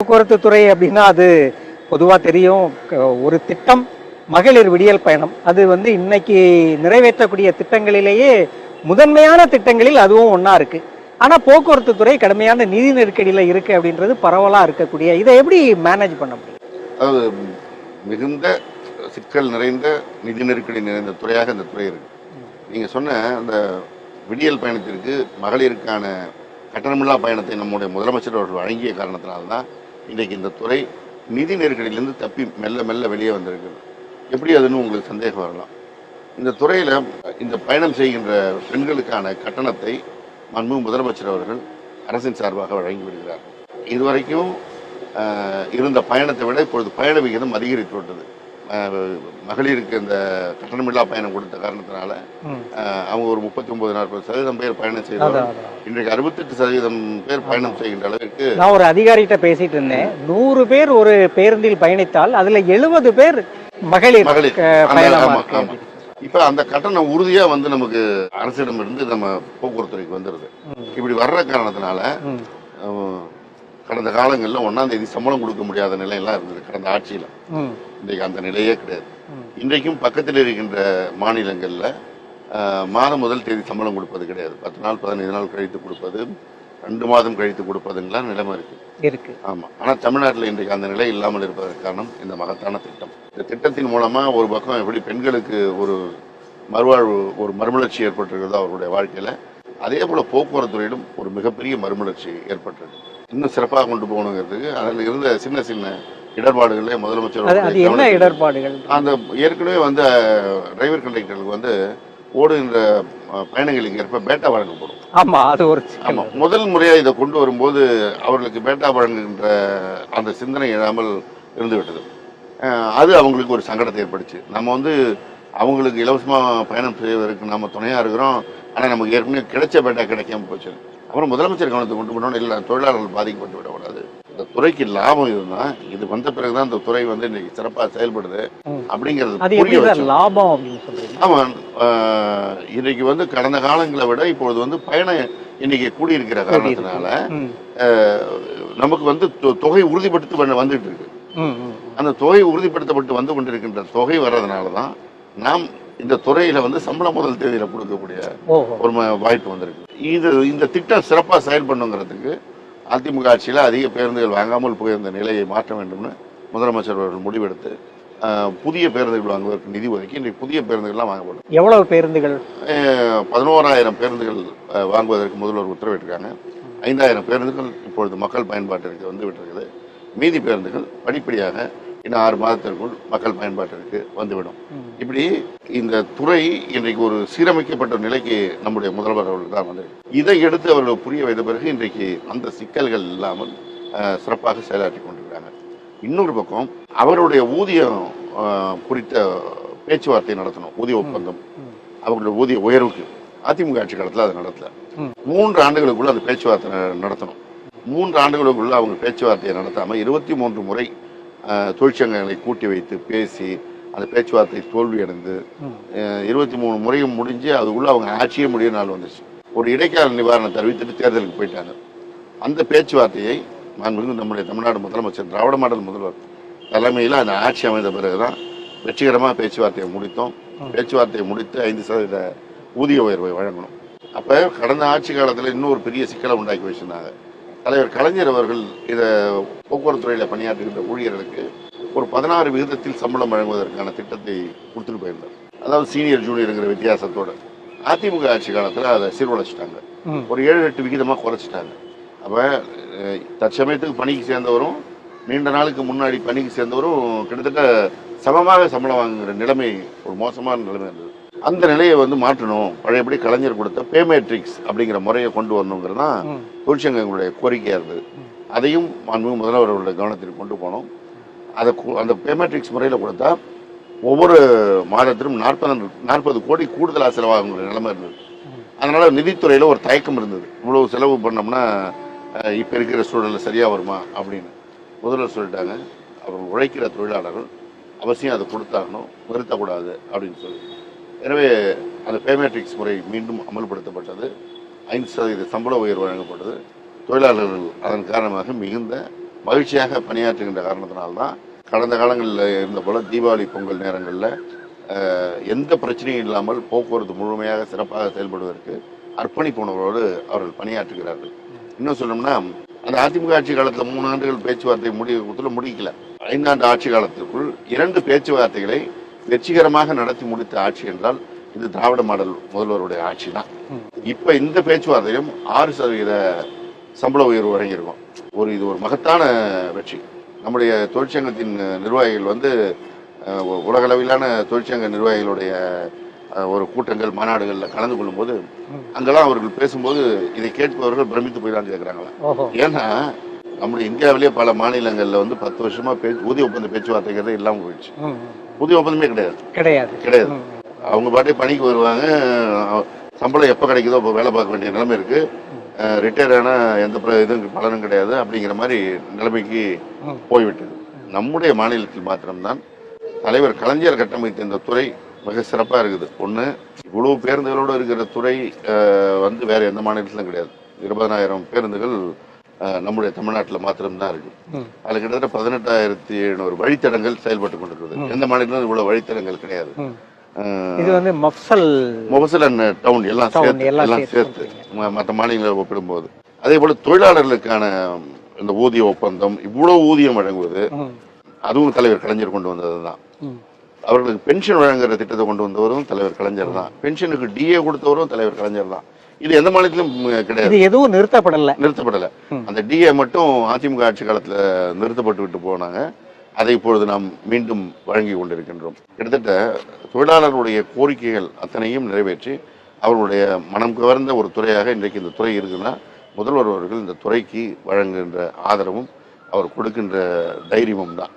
போக்குவரத்து துறை அப்படின்னா அது பொதுவாக தெரியும். க- ஒரு திட்டம் மகளிர் விடியல் பயணம். அது வந்து இன்னைக்கு நிறைவேற்றக்கூடிய திட்டங்களிலேயே முதன்மையான திட்டங்களில் அதுவும் ஒன்றா இருக்கு. ஆனால் போக்குவரத்து துறை கடுமையான நிதி நெருக்கடியில் இருக்கு அப்படின்றது பரவலாக இருக்கக்கூடிய. இதை எப்படி மேனேஜ் பண்ண முடியும்? அதாவது மிகுந்த சிக்கல் நிறைந்த நிதி நெருக்கடி நிறைந்த துறையாக இந்த துறை இருக்கு. நீங்கள் சொன்ன அந்த விடியல் பயணத்திற்கு மகளிருக்கான கட்டணமில்லா பயணத்தை நம்முடைய முதலமைச்சர் அவர்கள் வழங்கிய காரணத்தினால்தான் இன்றைக்கு இந்த துறை நிதி நெருக்கடியிலேருந்து தப்பி மெல்ல மெல்ல வெளியே வந்திருக்கு எப்படி அதுன்னு உங்களுக்கு சந்தேகம் வரலாம். இந்த துறையில இந்த பயணம் செய்கின்ற பெண்களுக்கான கட்டணத்தை மன்மு முதலமைச்சர் அவர்கள் அரசின் சார்பாக வழங்கி விடுகிறார். இதுவரைக்கும் ஆஹ், இருந்த பயணத்தை விட இப்பொழுது பயண விகிதம் அதிகரித்து விட்டது. மகளிருக்கு இந்த கட்டணமில்லா பயணம் கொடுத்த காரணத்தினால அவங்க ஒரு முப்பத்தி ஒன்பது நாற்பது சதவீதம் பேர் பயணம் அதான். இன்றைக்கு அறுபத்தெட்டு சதவீதம் பேர் பயணம் செய்கின்ற அளவிற்கு நான் ஒரு அதிகாரிகிட்ட பேசிட்டு இருந்தேன். நூறு பேர் ஒரு பேருந்தில் பயணித்தால் அதுல எழுபது பேர் மகளிர் மகளிர். பயணமா. இப்ப அந்த கட்டணம் உறுதியா வந்து நமக்கு அரசிடம் இருந்து நம்ம போக்குவரத்து துறைக்கு வந்துருது. இப்படி வர்ற காரணத்தினால கடந்த காலங்களில் ஒன்னாம் தேதி சம்பளம் கொடுக்க முடியாத நிலையெல்லாம் இருந்தது கடந்த ஆட்சியில. இன்றைக்கு அந்த நிலையே கிடையாது. இன்றைக்கும் பக்கத்தில் இருக்கின்ற மாநிலங்கள்ல மாதம் முதல் தேதி சம்பளம் கொடுப்பது கிடையாது. பத்து நாள் பதினைந்து நாள் கழித்து கொடுப்பது ரெண்டு மாதம் கழித்து கொடுப்பதுங்கெல்லாம் நிலைமை இருக்கு. இருக்கு. ஆமா. ஆனா தமிழ்நாட்டில் இன்றைக்கு அந்த நிலை இல்லாமல் இருப்பதற்கு காரணம் இந்த மகத்தான திட்டம். இந்த திட்டத்தின் மூலமா ஒரு பக்கம் எப்படி பெண்களுக்கு ஒரு மறுவாழ்வு ஒரு மறுமலர்ச்சி ஏற்பட்டிருக்கிறதோ அவர்களுடைய வாழ்க்கையில அதே போல போக்குவரத்து துறையிலும் ஒரு மிகப்பெரிய மறுமலர்ச்சி ஏற்பட்டிருக்கு. இன்னும் சிறப்பாக கொண்டு போகணுங்கிறதுக்கு அதில் இருந்த சின்ன சின்ன இடர்பாடுகளே முதலமைச்சர் என்ன இடர்பாடுகள்? அந்த ஏற்கனவே வந்து டிரைவர் கண்டக்டர்களுக்கு வந்து ஓடுகின்ற அஹ், பயணங்களுக்கு ஏற்ப பேட்டா வழங்கப்படும். ஆமா அது ஒரு. ஆமா. முதல் முறையா இதை கொண்டு வரும்போது அவர்களுக்கு பேட்டா வழங்குகின்ற அந்த சிந்தனை இல்லாமல் இருந்து விட்டது அது அவங்களுக்கு ஒரு சங்கடத்தை ஏற்படுச்சு நம்ம வந்து அவங்களுக்கு இலவசமா பயணம் செய்வதற்கு நம்ம துணையா இருக்கிறோம். ஆனா நமக்கு ஏற்கனவே கிடைச்ச பேட்டா கிடைக்காம போச்சு. அப்புறம் முதலமைச்சர் கவனத்தை கொண்டு போனோம் இல்லை தொழிலாளர்கள் பாதிக்கப்பட்டு விடக்கூடாது. இந்த துறைக்கு லாபம் இதுதான் இது வந்த பிறகுதான் இந்த துறை வந்து இன்னைக்கு சிறப்பா செயல்படுது. அப்படிங்கிறது அது புரிய எப்படி சார் வச்சோம் லாபம் அப்படின்னு சொல்றீங்க? ஆமா ஆஹ், இன்னைக்கு வந்து கடந்த காலங்களை விட இப்பொழுது வந்து பயண எண்ணிக்கை கூடியிருக்கிற காரணத்தினால நமக்கு வந்து தொகை உறுதிப்படுத்தி வந்து- வந்துட்டு இருக்கு அந்த தொகை உறுதிப்படுத்தப்பட்டு வந்து கொண்டிருக்கின்ற தொகை வர்றதுனால தான் நாம் இந்த துறையில வந்து சம்பளம் முதல் தேதியில கொடுக்கக்கூடிய ஒரு வாய்ப்பு வந்திருக்கு. இது இந்த திட்டம் சிறப்பா செயல்படணுங்கிறதுக்கு அதிமுக ஆட்சியில அதிக பேருந்துகள் வாங்காமல் போயிருந்த நிலையை மாற்ற வேண்டும்னு முதலமைச்சர் அவர்கள் முடிவெடுத்து புதிய பேருந்துகள் வாங்குவதற்கு நிதி ஒதுக்கி இன்றைக்கு புதிய பேருந்துகள்லாம் வாங்கப்படும் எவ்வளவு பேருந்துகள்? பதினோராயிரம் பேருந்துகள் வாங்குவதற்கு முதல்வர் உத்தரவிட்டிருக்காங்க. ஐந்தாயிரம் பேருந்துகள் இப்பொழுது மக்கள் பயன்பாட்டிற்கு வந்து விட்டிருக்குது. மீதி பேருந்துகள் படிப்படியாக இன்னும் ஆறு மாதத்திற்குள் மக்கள் பயன்பாட்டிற்கு வந்துவிடும். இப்படி இந்த துறை இன்றைக்கு ஒரு சீரமைக்கப்பட்ட நிலைக்கு நம்முடைய முதல்வர் அவர்கள் தான் வந்து இதை எடுத்து அவர்கள் புரிய வைத்த பிறகு இன்றைக்கு அந்த சிக்கல்கள் இல்லாமல் சிறப்பாக செயலாற்றி கொண்டிருக்கிறாங்க இன்னொரு பக்கம் அவருடைய ஊதியம் குறித்த பேச்சுவார்த்தை நடத்தணும் ஊதிய ஒப்பந்தம் ம். அவங்களுடைய ஊதிய உயர்வுக்கு அதிமுக ஆட்சி காலத்தில் அதை நடத்தல. மூன்று ஆண்டுகளுக்குள்ள அந்த பேச்சுவார்த்தை நடத்தணும் மூன்று ஆண்டுகளுக்குள்ள அவங்க பேச்சுவார்த்தையை நடத்தாம இருபத்தி மூன்று முறை தொழிற்சங்கங்களை கூட்டி வைத்து பேசி அந்த பேச்சுவார்த்தை தோல்வியடைந்து ம். இருபத்தி மூணு முறையும் முடிஞ்சு அதுக்குள்ள அவங்க ஆட்சியே முடிய நாள் வந்துச்சு ஒரு இடைக்கால நிவாரணத்தை அறிவித்துட்டு தேர்தலுக்கு போயிட்டாங்க. அந்த பேச்சுவார்த்தையை மாண்புமிகு நம்முடைய தமிழ்நாடு முதலமைச்சர் திராவிட மாடல் முதல்வர் தலைமையில் அந்த ஆட்சி அமைந்த பிறகுதான் வெற்றிகரமாக பேச்சுவார்த்தையை முடித்தோம். பேச்சுவார்த்தையை முடித்து ஐந்து சதவீத ஊதிய உயர்வை வழங்கணும். அப்போ கடந்த ஆட்சி காலத்தில் இன்னொரு பெரிய சிக்கலை உண்டாக்கி வச்சிருந்தாங்க. தலைவர் கலைஞர் அவர்கள் இதை போக்குவரத்து துறையில் பணியாற்றுகின்ற ஊழியர்களுக்கு ஒரு பதினாறு விகிதத்தில் சம்பளம் வழங்குவதற்கான திட்டத்தை கொடுத்துட்டு போயிருந்தார். அதாவது சீனியர் ஜூனியருங்கிற வித்தியாசத்தோட. அதிமுக ஆட்சி காலத்தில் அதை சீர்குலைச்சிட்டாங்க. ம். ஒரு ஏழு எட்டு விகிதமாக குறைச்சிட்டாங்க. அப்போ தற்சமயத்துக்கு பணிக்கு சேர்ந்தவரும் நீண்ட நாளுக்கு முன்னாடி பணிக்கு சேர்ந்தவரும் கிட்டத்தட்ட சமமாக சம்பளம் வாங்குகிற நிலைமை ஒரு மோசமான நிலைமை இருந்தது. அந்த நிலையை வந்து மாற்றணும். பழையபடி கலைஞர் கொடுத்த பே மேட்ரிக்ஸ் அப்படிங்கிற முறையை கொண்டு வரணுங்கிறது தான். தொழிற்சங்கங்களுடைய கோரிக்கையாக இருந்தது. அதையும் மாண்புமிகு முதல்வர் அவருடைய கவனத்திற்கு கொண்டு போனோம். அதை அந்த பே மேட்ரிக்ஸ் முறையில் கொடுத்தா ஒவ்வொரு மாதத்திலும் நாற்பது நாற்பது கோடி கூடுதலாக செலவாகுங்கிற நிலைமை இருந்தது. அதனால நிதித்துறையில ஒரு தயக்கம் இருந்தது. இவ்வளவு செலவு பண்ணோம்னா இப்ப இருக்கிற சூழல்ல சரியா வருமா அப்படின்னு. முதல்வர் சொல்லிட்டாங்க. அவர் உழைக்கிற தொழிலாளர்கள் அவசியம் அதை கொடுத்தாகணும். நிறுத்தக்கூடாது அப்படின்னு சொல்லி. எனவே அந்த பேமேட்ரிக்ஸ் முறை மீண்டும் அமல்படுத்தப்பட்டது. ஐந்து சதவீத சம்பள உயர்வு வழங்கப்பட்டது. தொழிலாளர்கள் அதன் காரணமாக மிகுந்த மகிழ்ச்சியாக பணியாற்றுகின்ற காரணத்தினால்தான் கடந்த காலங்களில் இருந்த போல தீபாவளி பொங்கல் நேரங்களில் எந்த பிரச்சனையும் இல்லாமல் போக்குவரத்து முழுமையாக சிறப்பாக செயல்படுவதற்கு அர்ப்பணிப்புணர்வோடு அவர்கள் பணியாற்றுகிறார்கள். இன்னும் சொல்லணும்னா அந்த அதிமுக ஆட்சி காலத்தில் மூணு ஆண்டுகள் பேச்சுவார்த்தை முடிவுல முடிக்கல. ஐந்தாண்டு ஆட்சி காலத்திற்குள் இரண்டு பேச்சுவார்த்தைகளை வெற்றிகரமாக நடத்தி முடித்த ஆட்சி என்றால் இது திராவிட மாடல் முதல்வருடைய ஆட்சி தான். இப்ப இந்த பேச்சுவார்த்தையும் ஆறு சதவீத சம்பள உயர்வு வழங்கியிருக்கோம் ஒரு இது ஒரு மகத்தான வெற்றி நம்முடைய தொழிற்சங்கத்தின் நிர்வாகிகள் வந்து உலகளவிலான தொழிற்சங்க நிர்வாகிகளுடைய ஒரு கூட்டங்கள் மாநாடுகளில் கலந்து கொள்ளும்போது. அங்கெல்லாம் அவர்கள் பேசும்போது இதை கேட்பவர்கள் பிரமித்து போய் தான் கேட்குறாங்களா ஏன்னா நம்முடைய இந்தியாவிலேயே பல மாநிலங்களில் வந்து பத்து வருஷமா பேச்சு ஊதிய ஒப்பந்த பேச்சுவார்த்தைங்கிறதே இல்லாமல் போயிடுச்சு. ஊதிய ஒப்பந்தமே கிடையாது. கிடையாது. கிடையாது. அவங்க பாட்டே பணிக்கு வருவாங்க சம்பளம் எப்போ கிடைக்குதோ அப்போ வேலை பார்க்க வேண்டிய நிலைமை இருக்கு. ரிட்டையர் ஆனா எந்த இதுவும் பலனும் கிடையாது. அப்படிங்கிற மாதிரி நிலைமைக்கு. போய்விட்டது. நம்முடைய மாநிலத்தில் மாத்திரம்தான் தலைவர் கலைஞர் கட்டமைத்த இந்த துறை மிக சிறப்பா இருக்குது. ஒண்ணு இவ்வளவு பேருந்துகளோடு இருக்கிற துறை வந்து வேற எந்த மாநிலத்திலும் கிடையாது. இருபதனாயிரம் பேருந்துகள் நம்முடைய தமிழ்நாட்டில் மாத்திரம்தான் இருக்கு. அதுல கிட்டத்தட்ட பதினெட்டாயிரத்தி எழுநூறு வழித்தடங்கள் செயல்பட்டு கொண்டிருக்கிறது. எந்த மாநிலத்திலும் இவ்வளவு வழித்தடங்கள் கிடையாது. இது வந்து மஃப்சல் மொபசல் அண்ட் டவுன் எல்லாம் சேர்த்து எல்லாம் சேர்த்து மற்ற மாநிலங்களை ஒப்பிடும்போது. அதே போல தொழிலாளர்களுக்கான இந்த ஊதிய ஒப்பந்தம் இவ்வளவு ஊதியம் வழங்குவது அதுவும் தலைவர் கலைஞர் கொண்டு வந்தது தான். அவர்களுக்கு பென்ஷன் வழங்குற திட்டத்தை கொண்டு வந்தவரும் தலைவர் கலைஞர் தான். பென்ஷனுக்கு டிஏ கொடுத்தவரும் தலைவர் கலைஞர் தான். இது எந்த மாநிலத்திலும் கிடையாது. எதுவும் நிறுத்தப்படல. நிறுத்தப்படல. அந்த டிஏ மட்டும் அதிமுக ஆட்சி காலத்துல நிறுத்தப்பட்டு விட்டு போனாங்க. அதை இப்பொழுது நாம் மீண்டும் வழங்கி கொண்டிருக்கின்றோம். கிட்டத்தட்ட தொழிலாளர்களுடைய கோரிக்கைகள் அத்தனையும் நிறைவேற்றி அவர்களுடைய மனம் கவர்ந்த ஒரு துறையாக இன்றைக்கு இந்த துறை இருக்குன்னா முதல்வர் அவர்கள் இந்த துறைக்கு வழங்குகின்ற ஆதரவும் அவர் கொடுக்கின்ற தைரியமும் தான்.